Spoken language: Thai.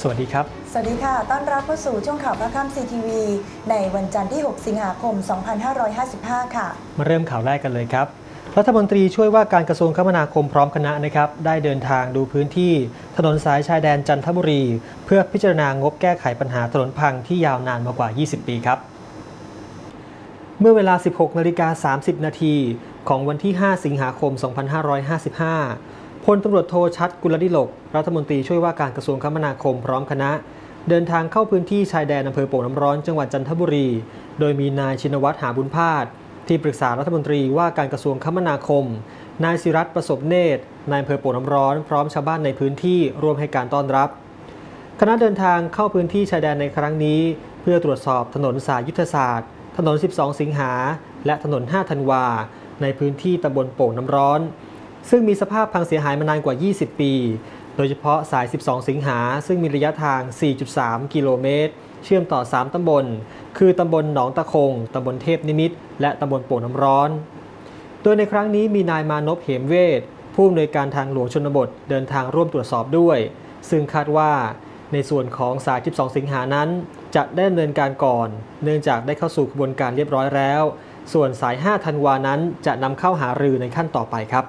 สวัสดีครับ สวัสดีค่ะ ต้อนรับเข้าสู่ช่วงข่าวพระค่ำซีทีวีในวันจันทร์ที่ 6 สิงหาคม 2555 ค่ะ มาเริ่มข่าวแรกกันเลยครับ รัฐมนตรีช่วยว่าการกระทรวงคมนาคมพร้อมคณะนะครับ ได้เดินทางดูพื้นที่ ถนนสายชายแดนจันทบุรี เพื่อพิจารณางบแก้ไขปัญหาถนนพังที่ยาวนานมากว่า 20 ปีครับ เมื่อเวลา 16นาฬิกา30 นาทีของวันที่ 5 สิงหาคม 2555 พลตำรวจโทชัดกุลดิลก รัฐมนตรีช่วยว่าการกระทรวงคมนาคมพร้อมคณะ เดินทางเข้าพื้นที่ชายแดนอำเภอโป่งน้ำร้อนจังหวัดจันทบุรี โดยมีนายชินวัตรหาบุญพาสที่ปรึกษารัฐมนตรีว่าการกระทรวงคมนาคม นายศิรัตประสบเนตรนายอำเภอโป่งน้ำร้อนพร้อมชาวบ้านในพื้นที่ร่วมให้การต้อนรับ คณะเดินทางเข้าพื้นที่ชายแดนในครั้งนี้ เพื่อตรวจสอบถนนสายยุทธศาสตร์ ถนน 12 สิงหา และถนน 5 ธันวา ในพื้นที่ตำบลโป่งน้ำร้อน ซึ่งมีสภาพพังเสียหายมานานกว่า 20 ปี โดยเฉพาะสาย 12 สิงหา ซึ่งมีระยะทาง 4.3 กิโลเมตร เชื่อมต่อ 3 ตำบล คือตำบลหนองตะคง ตำบลเทพนิมิต และตำบลโป่งน้ำร้อน โดยในครั้งนี้มีนายมานพเหมเวทผู้อำนวยการทางหลวงชนบทเดินทางร่วมตรวจสอบด้วย ซึ่งคาดว่าในส่วนของสาย 12 สิงหานั้น จะได้ดำเนินการก่อน เนื่องจากได้เข้าสู่กระบวนการเรียบร้อยแล้ว ส่วนสาย 5 ธันวานั้นจะนำเข้าหารือในขั้นต่อไปครับ